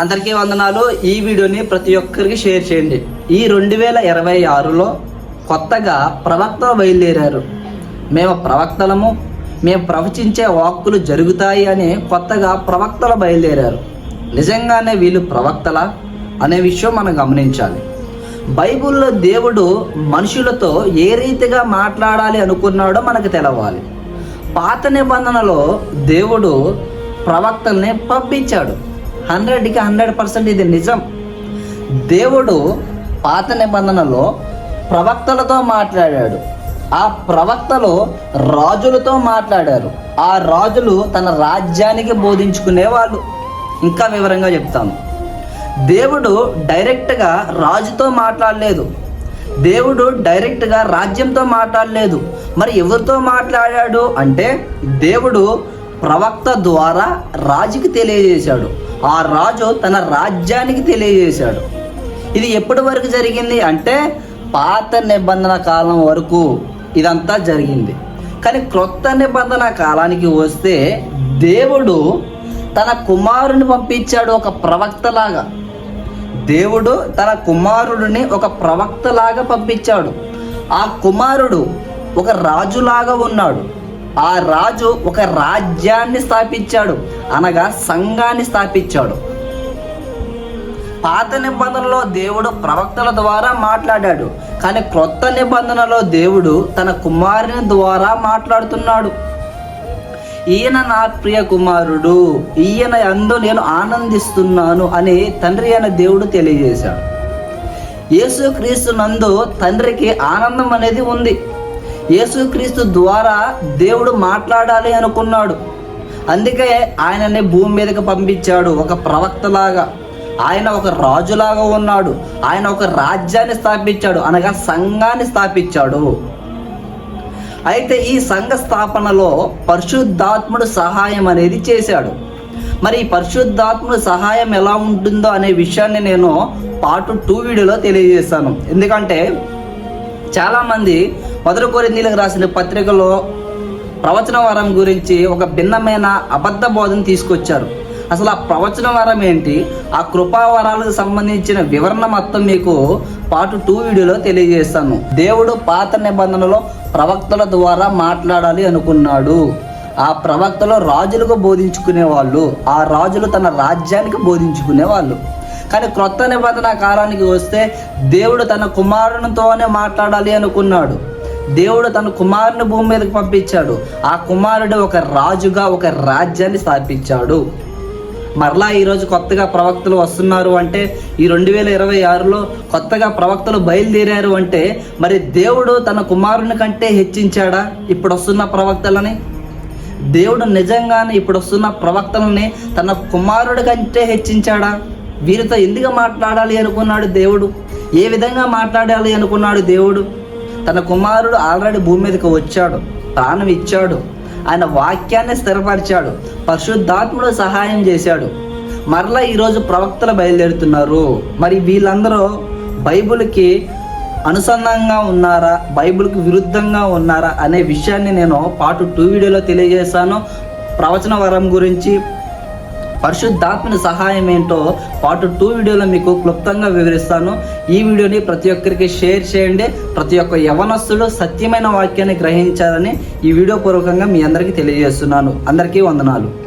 అందరికీ వందనాలు. ఈ వీడియోని ప్రతి ఒక్కరికి షేర్ చేయండి. ఈ రెండు వేల ఇరవై ఆరులో కొత్తగా ప్రవక్త బయలుదేరారు. మేము ప్రవక్తలము. మేము ప్రవచించే వాక్కులు జరుగుతాయి అని కొత్తగా ప్రవక్తలు బయలుదేరారు. నిజంగానే వీళ్ళు ప్రవక్తల అనే విషయం మనం గమనించాలి. బైబిల్లో దేవుడు మనుషులతో ఏ రీతిగా మాట్లాడాలి అనుకున్నాడో మనకు తెలవాలి. పాత నిబంధనలో దేవుడు ప్రవక్తల్ని పంపించాడు. హండ్రెడ్కి హండ్రెడ్ పర్సెంట్ ఇది నిజం. దేవుడు పాత నిబంధనలో ప్రవక్తలతో మాట్లాడాడు. ఆ ప్రవక్తలు రాజులతో మాట్లాడారు. ఆ రాజులు తన రాజ్యానికి బోధించుకునేవాళ్ళు. ఇంకా వివరంగా చెప్తాను. దేవుడు డైరెక్ట్గా రాజుతో మాట్లాడలేదు. దేవుడు డైరెక్ట్గా రాజ్యంతో మాట్లాడలేదు. మరి ఎవరితో మాట్లాడాడు అంటే దేవుడు ప్రవక్త ద్వారా రాజుకి తెలియజేశాడు. ఆ రాజు తన రాజ్యానికి తెలియజేశాడు. ఇది ఎప్పటి వరకు జరిగింది అంటే పాత నిబంధన కాలం వరకు ఇదంతా జరిగింది. కానీ క్రొత్త నిబంధన కాలానికి వస్తే దేవుడు తన కుమారుని పంపించాడు ఒక ప్రవక్తలాగా. దేవుడు తన కుమారుడిని ఒక ప్రవక్తలాగా పంపించాడు. ఆ కుమారుడు ఒక రాజులాగా ఉన్నాడు. ఆ రాజు ఒక రాజ్యాన్ని స్థాపించాడు. అనగా సంఘాన్ని స్థాపించాడు. పాత నిబంధనలో దేవుడు ప్రవక్తల ద్వారా మాట్లాడాడు. కానీ క్రొత్త నిబంధనలో దేవుడు తన కుమారుని ద్వారా మాట్లాడుతున్నాడు. ఈయన నా ప్రియ కుమారుడు ఈయన అందు నేను ఆనందిస్తున్నాను అని తండ్రి అయిన దేవుడు తెలియజేశాడు. యేసుక్రీస్తు నందు తండ్రికి ఆనందం అనేది ఉంది. యేసుక్రీస్తు ద్వారా దేవుడు మాట్లాడాలి అనుకున్నాడు. అందుకే ఆయనని భూమి మీదకి పంపించాడు. ఒక ప్రవక్తలాగా. ఆయన ఒక రాజులాగా ఉన్నాడు. ఆయన ఒక రాజ్యాన్ని స్థాపించాడు. అనగా సంఘాన్ని స్థాపించాడు. అయితే ఈ సంఘ స్థాపనలో పరిశుద్ధాత్ముడు సహాయం అనేది చేశాడు. మరి ఈ పరిశుద్ధాత్ముడు సహాయం ఎలా ఉంటుందో అనే విషయాన్ని నేను పార్ట్ టూ వీడియోలో తెలియజేస్తాను. ఎందుకంటే చాలామంది మొదటి కోరిందీలకు రాసిన పత్రికలో ప్రవచన వరం గురించి ఒక భిన్నమైన అబద్ధ బోధన తీసుకొచ్చారు. అసలు ఆ ప్రవచన వరం ఏంటి? ఆ కృపావరాలకు సంబంధించిన వివరణ మొత్తం మీకు పాటు టూ వీడియోలో తెలియజేస్తాను. దేవుడు పాత నిబంధనలో ప్రవక్తల ద్వారా మాట్లాడాలి అనుకున్నాడు. ఆ ప్రవక్తలు రాజులకు బోధించుకునే వాళ్ళు ఆ రాజులు తన రాజ్యానికి బోధించుకునే వాళ్ళు కానీ క్రొత్త నిబంధన కాలానికి వస్తే దేవుడు తన కుమారునితోనే మాట్లాడాలి అనుకున్నాడు. దేవుడు తన కుమారుని భూమి మీదకి పంపించాడు. ఆ కుమారుడు ఒక రాజుగా ఒక రాజ్యాన్ని స్థాపించాడు. మరలా ఈరోజు కొత్తగా ప్రవక్తలు వస్తున్నారు అంటే ఈ రెండు వేల ఇరవై ఆరులో కొత్తగా ప్రవక్తలు బయలుదేరారు అంటే మరి దేవుడు తన కుమారుని కంటే హెచ్చించాడా ఇప్పుడు వస్తున్న ప్రవక్తలని? దేవుడు నిజంగానే ఇప్పుడు వస్తున్న ప్రవక్తలని తన కుమారుడి కంటే హెచ్చించాడా? వీరితో ఎందుకు మాట్లాడాలి అనుకున్నాడు దేవుడు? ఏ విధంగా మాట్లాడాలి అనుకున్నాడు దేవుడు? తన కుమారుడు ఆల్రెడీ భూమి మీదకి వచ్చాడు ప్రాణం ఇచ్చాడు ఆయన వాక్యాన్ని స్థిరపరిచాడు పరిశుద్ధాత్ముడు సహాయం చేశాడు. మరలా ఈరోజు ప్రవక్తలు బయలుదేరుతున్నారు. మరి వీళ్ళందరూ బైబిల్కి అనుసంధానంగా ఉన్నారా? బైబిల్కి విరుద్ధంగా ఉన్నారా? అనే విషయాన్ని నేను పాటు టూ వీడియోలో తెలియజేశాను. ప్రవచన వరం గురించి పరిశుద్ధాత్మని సహాయం ఏంటో పాటు టూ వీడియోలో మీకు క్లుప్తంగా వివరిస్తాను. ఈ వీడియోని ప్రతి ఒక్కరికి షేర్ చేయండి. ప్రతి ఒక్క యవనస్తుడు సత్యమైన వాక్యాన్ని గ్రహించాలని ఈ వీడియో పూర్వకంగా మీ అందరికీ తెలియజేస్తున్నాను. అందరికీ వందనాలు.